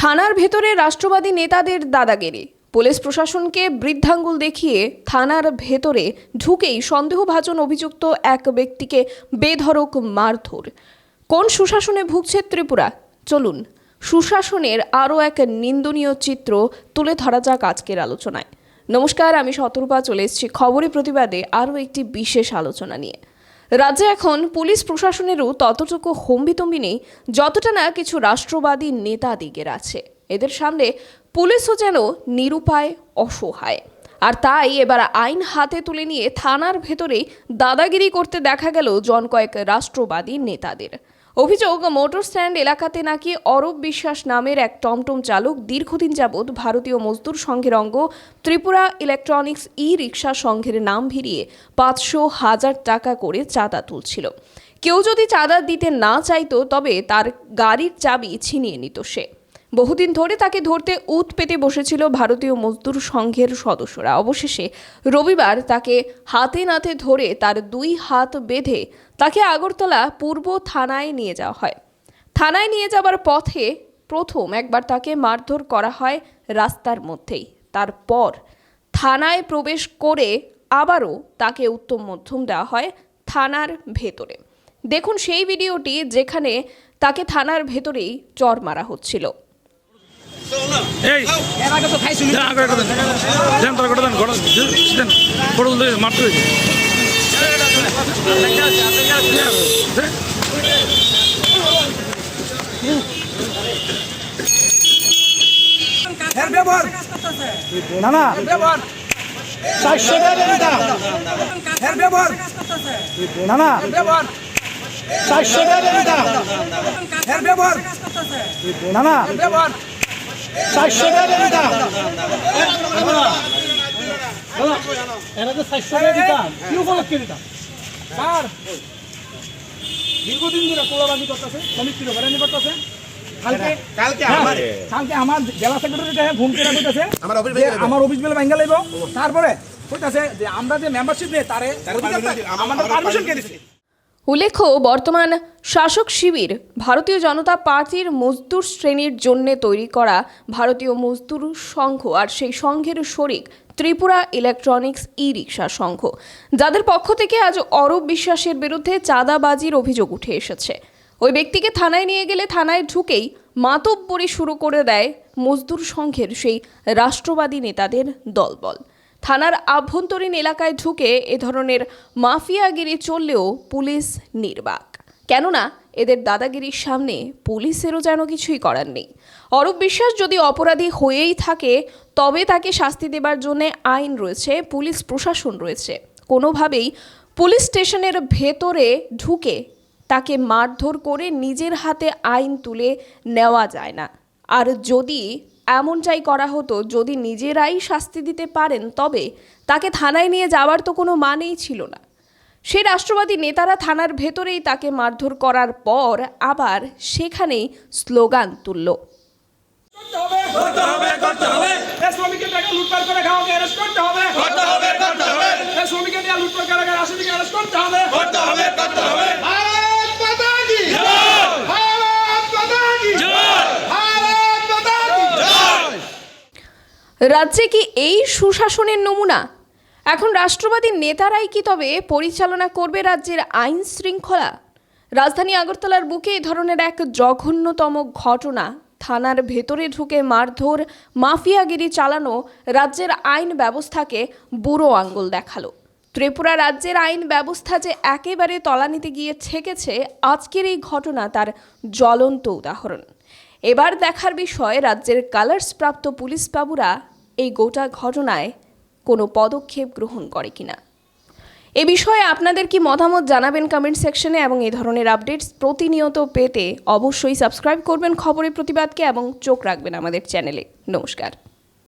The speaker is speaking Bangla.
থানার ভেতরে রাষ্ট্রবাদী নেতাদের দাদাগিরি। পুলিশ প্রশাসনকে বৃদ্ধাঙ্গুল দেখিয়ে থানার ভেতরে ঢুকেই সন্দেহভাজন অভিযুক্ত এক ব্যক্তিকে বেধড়ক মারধর। কোন সুশাসনে ভুগছে ত্রিপুরা? চলুন, সুশাসনের আরও এক নিন্দনীয় চিত্র তুলে ধরা যাক আজকের আলোচনায়। নমস্কার, আমি শতরূপা চলে এসেছি খবরে প্রতিবাদে আরও একটি বিশেষ আলোচনা নিয়ে। রাজ্যে এখন পুলিশ প্রশাসনেরও ততটুকু হম্বিতম্বি নেই যতটা না কিছু রাষ্ট্রবাদী নেতাদিগের আছে। এদের সামনে পুলিশও যেন নিরুপায়, অসহায়। আর তাই এবার আইন হাতে তুলে নিয়ে থানার ভেতরেই দাদাগিরি করতে দেখা গেল জন কয়েক রাষ্ট্রবাদী নেতাদের। অভিযোগ, মোটর স্ট্যান্ড এলাকাতে নাকি অরূপ বিশ্বাস নামের এক টমটম চালক দীর্ঘদিন যাবৎ ভারতীয় মজদুর সংঘের অঙ্গ ত্রিপুরা ইলেকট্রনিক্স ই রিক্সা সংঘের নাম ভিড়িয়ে পাঁচশো হাজার টাকা করে চাঁদা তুলছিল। কেউ যদি চাঁদা দিতে না চাইতো, তবে তার গাড়ির চাবি ছিনিয়ে নিত সে। বহুদিন ধরে তাকে ধরতে উত পেতে বসেছিল ভারতীয় মজদুর সংঘের সদস্যরা। অবশেষে রবিবার তাকে হাতে নাতে ধরে তার দুই হাত বেঁধে তাকে আগরতলা পূর্ব থানায় নিয়ে যাওয়া হয়। থানায় নিয়ে যাবার পথে প্রথম একবার তাকে মারধর করা হয় রাস্তার মধ্যেই। তারপর থানায় প্রবেশ করে আবারও তাকে উত্তম মধ্যম দেওয়া হয় থানার ভেতরে। দেখুন সেই ভিডিওটি যেখানে তাকে থানার ভেতরেই চর মারা হচ্ছিল। এই আগে করে দেন। দেন তোরা করে দেন ঘোড়া দেন ফটো তুলতে মারতে হয়েছে ব্যবহার। না না। চারশো টাকা ব্যবহার। না না। চারশো টাকা ব্যবহার। না না। চারশো টাকা দিতা এরা তো চারশো টাকা দিতাম কি উপলক্ষে দিতাম স্যার দীর্ঘদিন ধরে কোলাবাজি করতেছে সমিতির হয়রানি করতেছে কালকে কালকে আমারে জেলা সেক্রেটারি আমার অফিস। আমার ভাঙ্গা তারপরে কইতাছে যে আমরা যে মেম্বারশিপ নেই তারে আমাদের পারমিশন কে দিছে উল্লেখ্য, বর্তমান শাসক শিবির ভারতীয় জনতা পার্টির মজদুর শ্রেণির জন্য তৈরি করা ভারতীয় মজদুর সংঘ আর সেই সংঘের শরিক ত্রিপুরা ইলেকট্রনিক্স ই রিক্সা সংঘ, যাদের পক্ষ থেকে আজ অরূপ বিশ্বাসের বিরুদ্ধে চাঁদাবাজির অভিযোগ উঠে এসেছে। ওই ব্যক্তিকে থানায় নিয়ে গেলে থানায় ঢুকেই মাতব্বরি শুরু করে দেয় মজদুর সংঘের সেই রাষ্ট্রবাদী নেতাদের দলবল। থানার আভ্যন্তরীণ এলাকায় ঢুকে এ ধরনের মাফিয়াগিরি চললেও পুলিশ নির্বাক। কেননা, এদের দাদাগিরির সামনে পুলিশেরও যেন কিছুই করার নেই। অরূপ বিশ্বাস যদি অপরাধী হয়েই থাকে, তবে তাকে শাস্তি দেবার জন্য আইন রয়েছে, পুলিশ প্রশাসন রয়েছে। কোনোভাবেই পুলিশ স্টেশনের ভেতরে ঢুকে তাকে মারধর করে নিজের হাতে আইন তুলে নেওয়া যায় না। আর যদি এমনটাই করা হতো যদি নিজেরাই শাস্তি দিতে পারেন, তবে তাকে থানায় নিয়ে যাওয়ার তো কোনো মানেই ছিল না। সেই রাষ্ট্রবাদী নেতারা থানার ভেতরেই তাকে মারধর করার পর আবার সেখানেই স্লোগান তুলল করতে হবে করতে হবে এই শ্রমিকের টাকা লুটপাট করে খাওয়াকে অ্যারেস্ট করতে হবে করতে হবে করতে হবে এই শ্রমিকের নিয়ে লুটপাট করে খাওয়া আসামিকে অ্যারেস্ট করতে হবে করতে হবে করতে হবে ভারত মাতা কি ভারত মাতা কি ভারত মাতা কি রাজ্যে কি এই সুশাসনের নমুনা? এখন রাষ্ট্রবাদী নেতারাই কি তবে পরিচালনা করবে রাজ্যের আইন শৃঙ্খলা? রাজধানী আগরতলার বুকে এই ধরনের এক জঘন্যতম ঘটনা। থানার ভেতরে ঢুকে মারধর, মাফিয়াগিরি চালানো রাজ্যের আইন ব্যবস্থাকে বুড়ো আঙ্গুল দেখাল। ত্রিপুরা রাজ্যের আইন ব্যবস্থা যে একেবারে তলানিতে গিয়ে ঠেকেছে, আজকের এই ঘটনা তার জ্বলন্ত উদাহরণ। এবার দেখার বিষয় রাজ্যের কালার্স প্রাপ্ত পুলিশ বাবুরা এই গোটা ঘটনায় কোনো পদক্ষেপ গ্রহণ করে কিনা। এ বিষয়ে আপনাদের কি মতামত জানাবেন কমেন্ট সেকশনে এবং এ ধরনের আপডেটস প্রতিনিয়ত পেতে অবশ্যই সাবস্ক্রাইব করবেন খবরের প্রতিবাদকে এবং চোখ রাখবেন আমাদের চ্যানেলে নমস্কার।